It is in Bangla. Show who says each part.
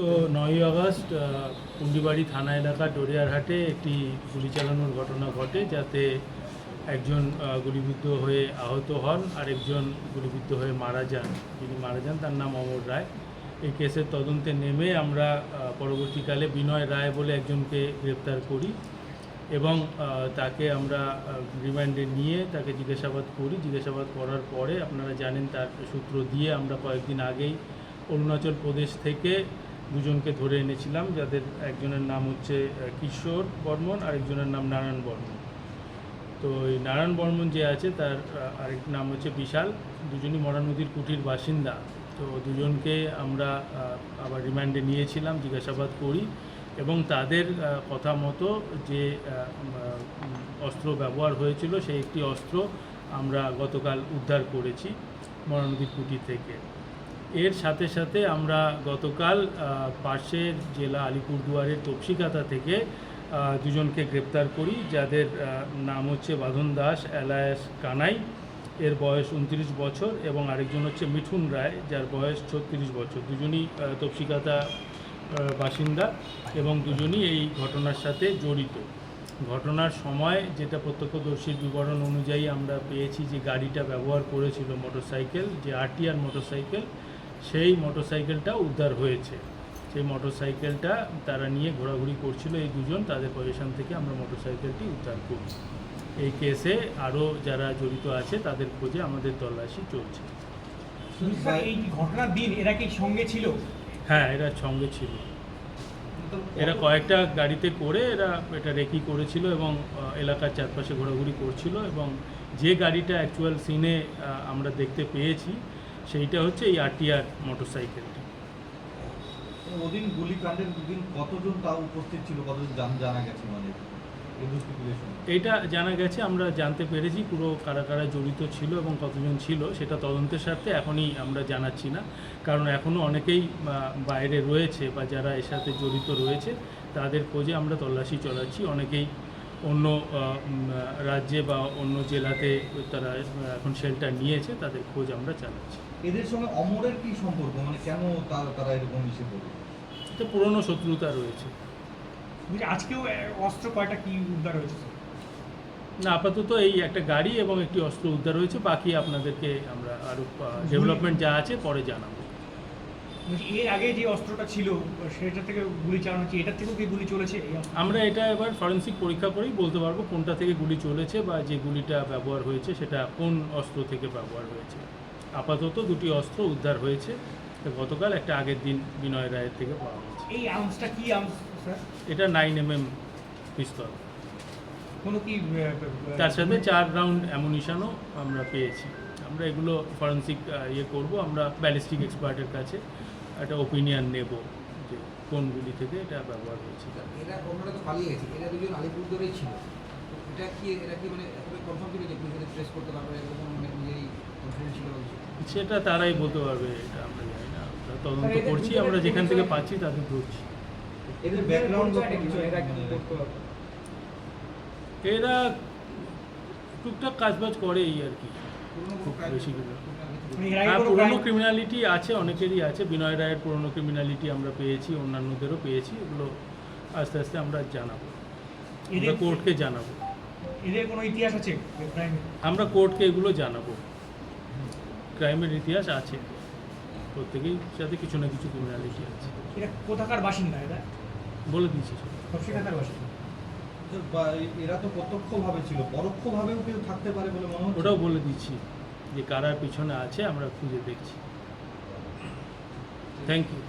Speaker 1: তো নয়ই আগস্ট আহ, কুন্ডিবাড়ি থানা এলাকা ডোরিয়ারহাটে একটি গুলি চালানোর ঘটনা ঘটে যাতে একজন গুলিবিদ্ধ হয়ে আহত হন আরেকজন গুলিবিদ্ধ হয়ে মারা যান। যিনি মারা যান তার নাম অমর রায়। এই কেসের তদন্তে নেমে আমরা পরবর্তীকালে বিনয় রায় বলে একজনকে গ্রেপ্তার করি এবং তাকে আমরা রিমান্ডে নিয়ে তাকে জিজ্ঞাসাবাদ করি। জিজ্ঞাসাবাদ করার পরে আপনারা জানেন তার সূত্র দিয়ে আমরা কয়েকদিন আগেই অরুণাচল প্রদেশ থেকে দুজনকে ধরে এনেছিলাম, যাদের একজনের নাম হচ্ছে কিশোর বর্মন, আরেকজনের নাম নারায়ণ বর্মন। তো এই নারায়ণ বর্মন যে আছে, তার আরেক নাম হচ্ছে বিশাল। দুজনই মরা নদীর কুঠির বাসিন্দা। তো দুজনকে আমরা আবার রিমান্ডে নিয়েছিলাম, জিজ্ঞাসাবাদ করি এবং তাদের কথা মতো যে অস্ত্র ব্যবহার হয়েছিল, সেই একটি অস্ত্র আমরা গতকাল উদ্ধার করেছি মরা নদীর কুঠি থেকে। এর সাথে সাথে আমরা গতকাল পাশের জেলা আলিপুরদুয়ারের তপসিকাতা থেকে দুজনকে গ্রেপ্তার করি, যাদের নাম হচ্ছে বাঁধন দাস এলায়াস কানাই, এর বয়স উনত্রিশ বছর এবং আরেকজন হচ্ছে মিঠুন রায়, যার বয়স ছত্রিশ বছর। দুজনই তপসিকাতা বাসিন্দা এবং দুজনই এই ঘটনার সাথে জড়িত। ঘটনার সময় যেটা প্রত্যক্ষদর্শীর বিবরণ অনুযায়ী আমরা পেয়েছি যে গাড়িটা ব্যবহার করেছিল মোটরসাইকেল, যে আরটিআর মোটরসাইকেল সেই মোটরসাইকেলটা উদ্ধার হয়েছে। সেই মোটরসাইকেলটা তারা নিয়ে ঘোরাঘুরি করছিল এই দুজন তাদের পজিশন থেকে আমরা মোটরসাইকেলটি উদ্ধার করি। এই কেসে আরও যারা জড়িত আছে তাদের খোঁজে আমাদের তল্লাশি চলছে।
Speaker 2: এই ঘটনার দিন এরা কি সঙ্গে ছিল?
Speaker 1: হ্যাঁ এরা সঙ্গে ছিল। এরা কয়েকটা গাড়িতে করে এরা এটা রেকি করেছিল এবং এলাকার চারপাশে ঘোরাঘুরি করছিল এবং যে গাড়িটা অ্যাকচুয়াল সিনে আমরা দেখতে পেয়েছি সেইটা হচ্ছে এই আরটিআর মোটরসাইকেলটি।
Speaker 3: ওদিন গুলিকাণ্ডের দুদিন কতজন তাও উপস্থিত ছিল? কতজন জান জানা গেছে মানে
Speaker 1: এইটা জানা গেছে আমরা জানতে পেরেছি পুরো কারা কারা জড়িত ছিল এবং কতজন ছিল সেটা তদন্তের স্বার্থে এখনই আমরা জানাচ্ছি না। কারণ এখনও অনেকেই বাইরে রয়েছে বা যারা এর সাথে জড়িত রয়েছে তাদের খোঁজে আমরা তল্লাশি চালাচ্ছি অনেকেই অন্য রাজ্যে বা অন্য জেলাতে তারা এখন শেল্টার নিয়েছে তাদের খোঁজ আমরা চালাচ্ছি।
Speaker 3: এদের সঙ্গে অমরের কি সম্পর্ক? মানে কেন তারা তারা এরকম মিশে পড়ল
Speaker 1: তো পুরনো শত্রুতা রয়েছে।
Speaker 2: আজকেও অস্ত্র কয়টা কি উদ্ধার হয়েছে
Speaker 1: না আপাতত এই একটা গাড়ি এবং একটি অস্ত্র উদ্ধার হয়েছে। বাকি আপনাদেরকে আমরা আরও ডেভেলপমেন্ট যা আছে পরে জানাব।
Speaker 2: এর আগে যে অস্ত্রটা ছিল সেটা থেকে গুলি চালানো হচ্ছে এটার থেকেও কি গুলি চলেছে?
Speaker 1: আমরা এটা এবার ফরেন্সিক পরীক্ষা করেই বলতে পারব কোনটা থেকে গুলি চলেছে বা যে গুলিটা ব্যবহার হয়েছে সেটা কোন অস্ত্র থেকে ব্যবহার হয়েছে। আপাতত দুটি অস্ত্র উদ্ধার হয়েছে গতকাল একটা আগের দিন বিনয় রায়ের থেকে পাওয়া গেছে।
Speaker 2: এই আর্মসটা কি আর্মস স্যার?
Speaker 1: এটা নাইন এম এম পিস্তল।
Speaker 2: কোনো কি
Speaker 1: তার সাথে চার রাউন্ড অ্যামুনিশনও আমরা পেয়েছি। আমরা এগুলো ফরেন্সিক ইয়ে করব আমরা ব্যালিস্টিক এক্সপার্টের কাছে। একটা ওপিনিয়ন নেব যে কোনগুলি থেকে এটা ব্যবহার হয়েছে।
Speaker 4: এরা অন্যরা তো পালিয়ে গেছে এরা দুজন আলিপুরদুয়ারেই ছিল। এটা কি এরা কি মানে কনফার্ম ছিল যে পুলিশ ট্রেস করতে পারবে এরকম মানে নিজেই কনফিডেন্স ছিল
Speaker 1: সেটা তারাই বলতে পারবে এটা আমরা জানি না। তদন্ত করছি আমরা যেখান থেকে পাচ্ছি তাদের ধরছি।
Speaker 3: এদের ব্যাকগ্রাউন্ড
Speaker 1: এরা টুকটাক কাজবাজ করে এই আর কি খুব বেশি হ্যাঁ পুরনো ক্রিমিনালিটি আছে অনেকেরই আছে। বিনয় রায়ের পুরনো ক্রিমিনালিটি আমরা পেয়েছি অন্যান্যদেরও পেয়েছি এগুলো আস্তে আস্তে আমরা জানাব। আমরা
Speaker 2: এদের
Speaker 1: কোর্টকে জানাব।
Speaker 2: এদের কোনো ইতিহাস আছে?
Speaker 1: আমরা কোর্টকে এগুলো জানাব। ক্রাইমের ইতিহাস আছে। প্রত্যেকেই সাথে কিছু না কিছু ক্রিমিনালিটি আছে।
Speaker 2: এরা কোথাকার বাসিন্দা এরা
Speaker 1: বলে দিয়েছি সব।
Speaker 2: বাসিন্দা।
Speaker 3: এরা তো প্রত্যক্ষভাবে ছিল পরোক্ষভাবেও কেউ থাকতে পারে বলে মনে হচ্ছে?
Speaker 1: ওটাও বলে দিচ্ছি। যে কারার পিছনে আছে আমরা খুঁজে দেখছি। Thank you